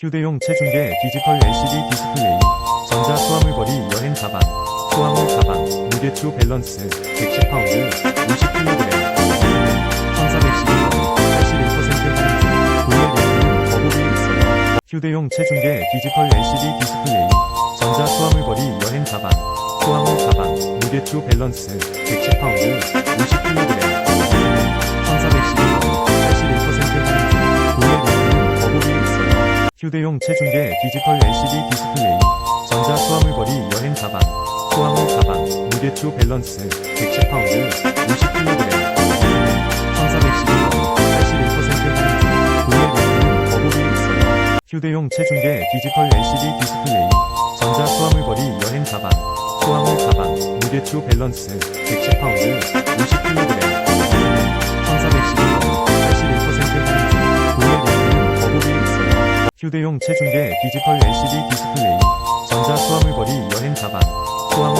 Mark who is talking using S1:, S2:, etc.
S1: 휴대용 체중계 디지털 LCD 디스플레이, 전자 수화물 거리 여행 가방, 수화물 가방, 무게추 밸런스, 110파운드, 50kg, 1412원, 81% 할인 중, 구매 대행은 거부비 있어요. 휴대용 체중계 디지털 LCD 디스플레이, 전자 수화물 거리 여행 가방, 수화물 가방, 무게추 밸런스, 110파운드, 50kg, 휴대용 체중계 디지털 LCD 디스플레이, 전자 수화물 거리 여행 가방, 수화물 가방, 무게추 밸런스, 110파운드, 50kg, 1412원, 81% 할인 중, 구매 대행은 거부비 있어요. 휴대용 체중계 디지털 LCD 디스플레이, 전자 수화물 거리 여행 가방, 수화물 가방, 무게추 밸런스, 110파운드, 휴대용 체중계 디지털 LCD 디스플레이, 전자 수화물 거리 여행 가방, 수화물